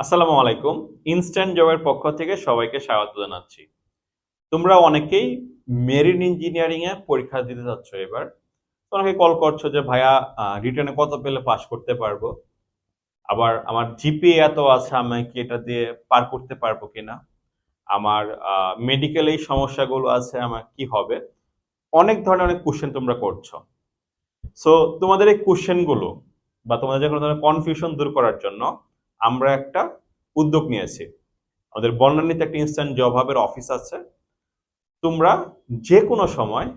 আসসালামু আলাইকুম। ইনস্ট্যান্ট জবের পক্ষ থেকে সবাইকে স্বাগত জানাচ্ছি। তোমরা অনেকেই মেরিন ইঞ্জিনিয়ারিং এ পরীক্ষা দিতে যাচ্ছ এবার। অনেকে কল করছ যে, ভাইয়া রিটার্নে কত পেলে পাস করতে পারব? আবার, আমার জিপিএ এত আছে, আমি কি এটা দিয়ে পার করতে পারব কিনা? আমার মেডিকেল এই সমস্যাগুলো আছে, আমার কি হবে? অনেক ধরনের, অনেক কোশ্চেন তোমরা করছ। সো তোমাদের এই কোশ্চেনগুলো বা তোমাদের যে কোনো ধরনের কনফিউশন দূর করার জন্য আমরা একটা উদ্যোগ নিয়েছি। আমাদের বর্ণানীতে একটা ইনস্ট্যান্ট জব হাবের অফিস আছে। তোমরা যে কোনো সময়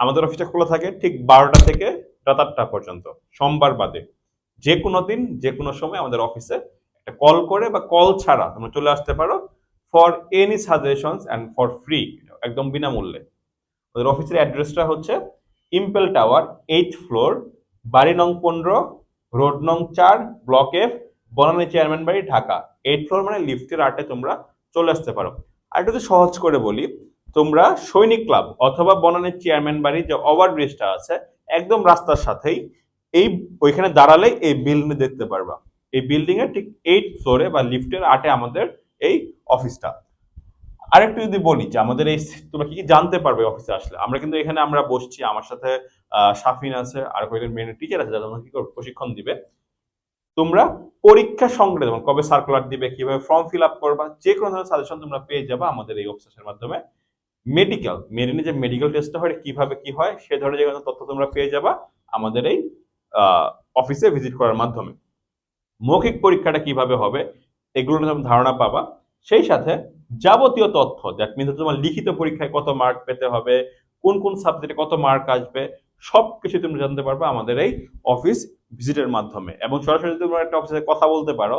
আমাদের অফিসটা খোলা থাকে ঠিক বারোটা থেকে রাত আটটা পর্যন্ত, সোমবার বাদে। যে কোনো দিন যে কোনো সময় আমাদের অফিসে একটা কল করে বা কল ছাড়া তোমরা চলে আসতে পারো for any suggestions and for free একদম বিনামূল্যে। আমাদের অফিসের অ্যাড্রেসটা হচ্ছে ইম্পেল টাওয়ার এইট ফ্লোর বাড়ি নং পনেরো রোড নং চার ব্লক এফ বনানী চেয়ারম্যান বাড়ি ঢাকা। এইট ফ্লোর মানে লিফটের আটে তোমরা চলে আসতে পারো। আর যদি সহজ করে বলি, তোমরা সৈনিক ক্লাব অথবা বনানীর চেয়ারম্যান বাড়ি যে ওভার ব্রিজটা আছে, একদম রাস্তার সাথেই এই, ওইখানে দাঁড়ালেই এই বিল্ডিং দেখতে পারবা। এই বিল্ডিং এর ঠিক এইট ফ্লোরে বা লিফটের আটে আমাদের এই অফিসটা আরেকটু যদি বলি যে আমাদের এই তোমরা কি কি জানতে পারবে অফিসে আসলে? আমরা কিন্তু এখানে আমরা বসছি, আমার সাথে শাফিন আছে, আর কয়েকজন মেন টিচার আছে, যারা তোমাকে কি প্রশিক্ষণ দিবে। তোমরা পরীক্ষা সংক্রান্ত কবে সার্কুলার দিবে, কীভাবে ফর্ম ফিল আপ করবা যে কোনো ধরনের সাজেশন তোমরা পেয়ে যাবে আমাদের এই অফিসের মাধ্যমে। মেডিকেল মেরিনে যে মেডিকেল টেস্টটা হয় কীভাবে কি হয়, সে ধরনের যে কোনো তথ্য তোমরা পেয়ে যাবা আমাদের এই অফিসে ভিজিট করার মাধ্যমে। মৌখিক পরীক্ষাটা কীভাবে হবে, এগুলো তোমরা ধারণা পাবা। সেই সাথে যাবতীয় তথ্য দ্যাট মিনস তোমার লিখিত পরীক্ষায় কত মার্ক পেতে হবে, কোন কোন সাবজেক্টে কত মার্ক আসবে সব কিছু তুমি জানতে পারবে আমাদের এই অফিস ভিজিটের মাধ্যমে। এবং সরাসরি তোমরা একটা অফিসে কথা বলতে পারো,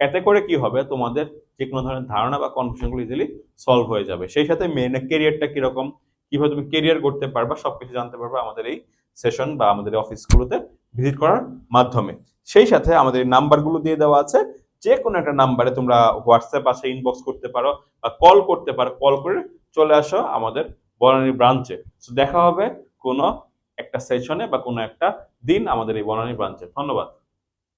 এতে করে কি হবে? তোমাদের যে কোনো ধরনের ধারণা বা কনফিউশনগুলো ইজিলি সলভ হয়ে যাবে। সেই সাথে মেনে কেরিয়ারটা কীরকম? কীভাবে তুমি কেরিয়ার করতে পারবা? সবকিছু জানতে পারবে আমাদের এই সেশন বা আমাদের অফিসগুলোতে ভিজিট করার মাধ্যমে। সেই সাথে আমাদের নাম্বারগুলো দিয়ে দেওয়া আছে। যে কোনো একটা নাম্বারে তোমরা হোয়াটসঅ্যাপ আসে ইনবক্স করতে পারো বা কল করতে পারো কল করে চলে আসো আমাদের বনানী ব্রাঞ্চে দেখা হবে কোনো একটা সেশনে বা কোনো একটা দিন আমাদের এই বনানী ব্রাঞ্চে ধন্যবাদ।